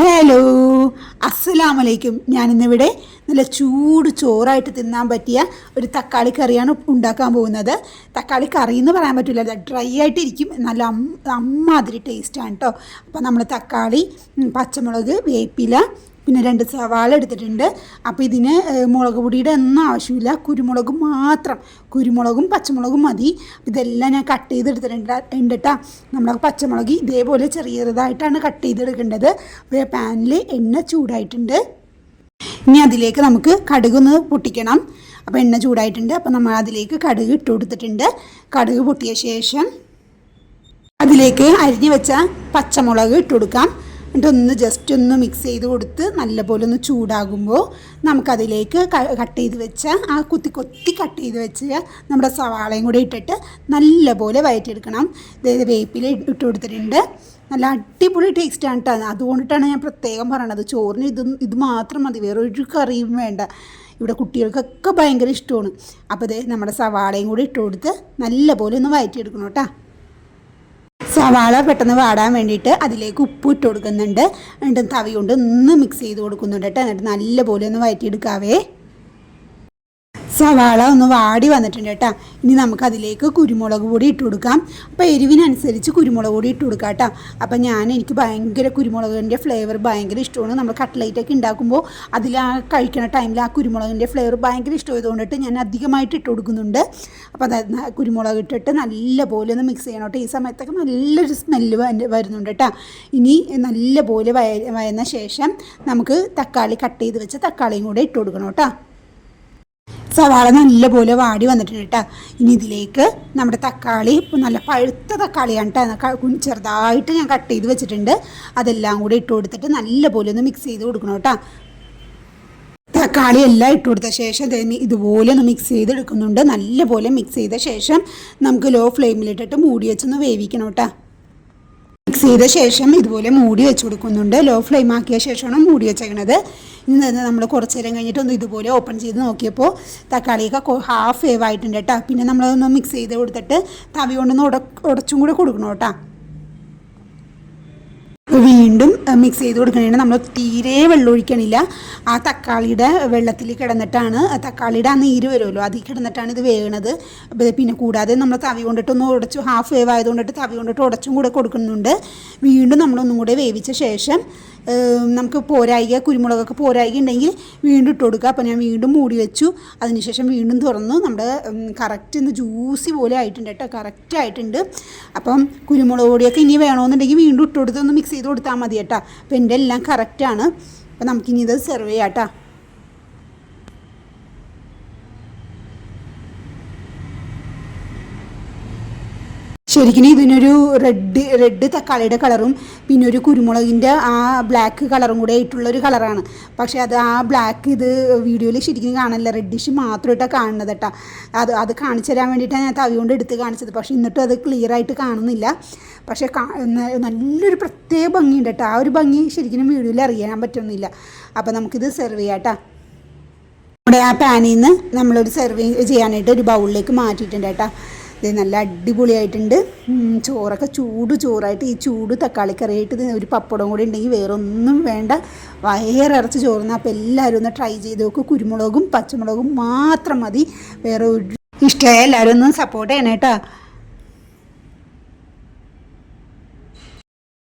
Hello അസ്സലാമലൈക്കും ഞാനിന്നിവിടെ നല്ല ചൂട് ചോറായിട്ട് തിന്നാൻ പറ്റിയ ഒരു തക്കാളി കറിയാണ് ഉണ്ടാക്കാൻ പോകുന്നത്. തക്കാളി കറി എന്ന് പറയാൻ പറ്റില്ല. ഡ്രൈ ആയിട്ടിരിക്കും നല്ല അമ്മാതിരി ടേസ്റ്റാണ് കേട്ടോ അപ്പോൾ നമ്മൾ തക്കാളി പച്ചമുളക് വേപ്പില പിന്നെ രണ്ട് സവാള എടുത്തിട്ടുണ്ട്. അപ്പോൾ ഇതിന് മുളക് പൊടിയുടെ ഒന്നും ആവശ്യമില്ല. കുരുമുളക് മാത്രം. കുരുമുളകും പച്ചമുളകും മതി. ഇതെല്ലാം ഞാൻ കട്ട് ചെയ്തെടുത്തിട്ടുണ്ട്. ഉണ്ട് കേട്ടോ നമ്മുടെ പച്ചമുളക് ഇതേപോലെ ചെറിയ ചെറുതായിട്ടാണ് കട്ട് ചെയ്തെടുക്കേണ്ടത്. അപ്പോൾ പാനിൽ എണ്ണ ചൂടായിട്ടുണ്ട്. ഇനി അതിലേക്ക് നമുക്ക് കടുകൊന്ന് പൊട്ടിക്കണം. അപ്പോൾ എണ്ണ ചൂടായിട്ടുണ്ട്. അപ്പോൾ നമ്മൾ അതിലേക്ക് കടുക് ഇട്ട് കൊടുത്തിട്ടുണ്ട്. കടുക് പൊട്ടിയ ശേഷം അതിലേക്ക് അരിഞ്ഞു വെച്ച പച്ചമുളക് ഇട്ട് കൊടുക്കാം. എന്നിട്ട് ഒന്ന് ജസ്റ്റ് ഒന്ന് മിക്സ് ചെയ്ത് കൊടുത്ത് നല്ലപോലെ ഒന്ന് ചൂടാകുമ്പോൾ നമുക്കതിലേക്ക് കട്ട് ചെയ്ത് വെച്ച ആ കുത്തി കൊത്തി കട്ട് ചെയ്ത് വെച്ച നമ്മുടെ സവാളയും കൂടി ഇട്ടിട്ട് നല്ലപോലെ വയറ്റിയെടുക്കണം. അതായത് വേപ്പിൽ ഇട്ട് കൊടുത്തിട്ടുണ്ട്. നല്ല അടിപൊളി ടേസ്റ്റാണ് കേട്ടോ അതുകൊണ്ടിട്ടാണ് ഞാൻ പ്രത്യേകം പറയണത്. ചോറിന് ഇത് ഇത് മാത്രം മതി. വേറെ ഒരു കറിയും വേണ്ട. ഇവിടെ കുട്ടികൾക്കൊക്കെ ഭയങ്കര ഇഷ്ടമാണ്. അപ്പോൾ ഇത് നമ്മുടെ സവാളയും കൂടി ഇട്ട് കൊടുത്ത് നല്ലപോലെ ഒന്ന് വയറ്റിയെടുക്കണം കേട്ടോ സവാള പെട്ടെന്ന് വാടാൻ വേണ്ടിയിട്ട് അതിലേക്ക് ഉപ്പ് ഇട്ട് കൊടുക്കുന്നുണ്ട്. എന്നിട്ട് തവി കൊണ്ട് ഒന്ന് മിക്സ് ചെയ്ത് കൊടുക്കുന്നുണ്ട് കേട്ടോ. എന്നിട്ട് നല്ലപോലെ ഒന്ന് വയറ്റിയെടുക്കാവേ. സവാള ഒന്ന് വാടി വന്നിട്ടുണ്ട് കേട്ടോ. ഇനി നമുക്കതിലേക്ക് കുരുമുളക് പൊടി ഇട്ട് കൊടുക്കാം. അപ്പോൾ എരിവിനനുസരിച്ച് കുരുമുളക് പൊടി ഇട്ട് കൊടുക്കാം കേട്ടോ. അപ്പം ഞാൻ എനിക്ക് ഭയങ്കര കുരുമുളകിന്റെ ഫ്ലേവർ ഭയങ്കര ഇഷ്ടമാണ്. നമ്മൾ കട്ട്ലൈറ്റൊക്കെ ഉണ്ടാക്കുമ്പോൾ അതിൽ ആ കഴിക്കണ ടൈമിൽ ആ കുരുമുളകിന്റെ ഫ്ലേവർ ഭയങ്കര ഇഷ്ടമായതുകൊണ്ടിട്ട് ഞാൻ അധികമായിട്ട് ഇട്ട് കൊടുക്കുന്നുണ്ട്. അപ്പോൾ അത് കുരുമുളക് ഇട്ടിട്ട് നല്ലപോലെ ഒന്ന് മിക്സ് ചെയ്യണം കേട്ടോ. ഈ സമയത്തൊക്കെ നല്ലൊരു സ്മെല്ല് വരുന്നുണ്ട് കേട്ടോ. ഇനി നല്ലപോലെ വയ വയന്ന ശേഷം നമുക്ക് തക്കാളി കട്ട് ചെയ്ത് വെച്ച തക്കാളിയും കൂടെ ഇട്ട് കൊടുക്കണം കേട്ടോ. സവാള നല്ലപോലെ വാടി വന്നിട്ടുണ്ട് കേട്ടോ. ഇനി ഇതിലേക്ക് നമ്മുടെ തക്കാളി നല്ല പഴുത്ത തക്കാളിയാണ് കേട്ടോ. ചെറുതായിട്ട് ഞാൻ കട്ട് ചെയ്ത് വെച്ചിട്ടുണ്ട്. അതെല്ലാം കൂടി ഇട്ട് കൊടുത്തിട്ട് നല്ലപോലെ ഒന്ന് മിക്സ് ചെയ്ത് കൊടുക്കണം കേട്ടോ. തക്കാളി എല്ലാം ഇട്ട് കൊടുത്ത ശേഷം ഇതുപോലെ ഒന്ന് മിക്സ് ചെയ്തെടുക്കുന്നുണ്ട് നല്ലപോലെ മിക്സ് ചെയ്ത ശേഷം നമുക്ക് ലോ ഫ്ലെയിമിലിട്ടിട്ട് മൂടി വെച്ചൊന്ന് വേവിക്കണം കേട്ടോ. മിക്സ് ചെയ്ത ശേഷം ഇതുപോലെ മൂടി വെച്ച് കൊടുക്കുന്നുണ്ട്. ലോ ഫ്ലെയിം ആക്കിയ ശേഷമാണ് മൂടി വെച്ചേക്കണത്. ഇനി നമ്മൾ കുറച്ച് നേരം കഴിഞ്ഞിട്ട് ഒന്ന് ഇതുപോലെ ഓപ്പൺ ചെയ്ത് നോക്കിയപ്പോൾ തക്കാളിയൊക്കെ ഹാഫ് വേവ് ആയിട്ടുണ്ട് കേട്ടോ പിന്നെ നമ്മളതൊന്ന് മിക്സ് ചെയ്ത് കൊടുത്തിട്ട് തവി കൊണ്ടൊന്ന് ഉട ഉടച്ചും കൂടെ കൊടുക്കണം കേട്ടോ വീണ്ടും മിക്സ് ചെയ്ത് കൊടുക്കണേണ് നമ്മൾ തീരെ വെള്ളം ഒഴിക്കണില്ല. ആ തക്കാളിയുടെ വെള്ളത്തിൽ കിടന്നിട്ടാണ് തക്കാളിയുടെ ആ നീര് വരുമല്ലോ അതിൽ കിടന്നിട്ടാണ് ഇത് വേകണത് പിന്നെ കൂടാതെ നമ്മൾ തവി കൊണ്ടിട്ടൊന്ന് ഉടച്ചു ഹാഫ് വേവ് ആയതുകൊണ്ടിട്ട് തവി കൊണ്ടിട്ട് ഉടച്ചും കൂടെ കൊടുക്കുന്നുണ്ട്. വീണ്ടും നമ്മളൊന്നും കൂടെ വേവിച്ച ശേഷം നമുക്ക് പോരായിക കുരുമുളകൊക്കെ പോരായിക ഉണ്ടെങ്കിൽ വീണ്ടും ഇട്ട് കൊടുക്കുക. അപ്പോൾ ഞാൻ വീണ്ടും മൂടി വെച്ചു. അതിനുശേഷം വീണ്ടും തുറന്നു. നമ്മുടെ കറക്റ്റ് ഇന്ന് ജ്യൂസി പോലെ ആയിട്ടുണ്ട് കേട്ടോ. കറക്റ്റ് ആയിട്ടുണ്ട്. അപ്പം കുരുമുളക് പൊടിയൊക്കെ ഇനി വേണമെന്നുണ്ടെങ്കിൽ വീണ്ടും ഇട്ട് കൊടുത്ത് ഒന്ന് മിക്സ് ചെയ്ത് കൊടുത്താൽ മതി കേട്ടോ. അപ്പോൾ എന്റെ എല്ലാം കറക്റ്റാണ് അപ്പോൾ നമുക്കിനി ഇത് സെർവ് ചെയ്യാം കേട്ടോ. ശരിക്കും ഇതിനൊരു റെഡ് റെഡ് തക്കാളിയുടെ കളറും പിന്നെ ഒരു കുരുമുളകിന്റെ ആ ബ്ലാക്ക് കളറും കൂടെ ആയിട്ടുള്ള ഒരു കളറാണ് പക്ഷേ അത് ആ ബ്ലാക്ക് ഇത് വീഡിയോയിൽ ശരിക്കും കാണില്ല. റെഡിഷ് മാത്രമായിട്ടാണ് കാണുന്നത് കേട്ടോ അത് അത് കാണിച്ചു തരാൻ വേണ്ടിയിട്ടാണ് ഞാൻ തവി കൊണ്ട് എടുത്ത് കാണിച്ചത്. പക്ഷേ എന്നിട്ടും അത് ക്ലിയർ ആയിട്ട് കാണുന്നില്ല. പക്ഷേ നല്ലൊരു പ്രത്യേക ഭംഗിയുണ്ട് കേട്ടോ ആ ഒരു ഭംഗി ശരിക്കും വീഡിയോയിൽ അറിയാൻ പറ്റുന്നില്ല. അപ്പോൾ നമുക്കിത് സെർവ് ചെയ്യാം കേട്ടോ നമ്മുടെ ആ പാനിൽ നിന്ന് നമ്മളൊരു സെർവിങ് ചെയ്യാനായിട്ട് ഒരു ബൗളിലേക്ക് മാറ്റിയിട്ടുണ്ട് കേട്ടോ ഇത് നല്ല അടിപൊളിയായിട്ടുണ്ട്. ചോറൊക്കെ ചൂട് ചോറായിട്ട് ഈ ചൂട് തക്കാളിക്കറിയായിട്ട് ഒരു പപ്പടം കൂടി ഉണ്ടെങ്കിൽ വേറെ ഒന്നും വേണ്ട വയറിറച്ച് ചോറുന്ന അപ്പോൾ എല്ലാവരും ഒന്ന് ട്രൈ ചെയ്ത് നോക്കും. കുരുമുളകും പച്ചമുളകും മാത്രം മതി. വേറെ ഒരു ഇഷ്ടമായ എല്ലാവരും ഒന്ന് സപ്പോർട്ട് ചെയ്യണം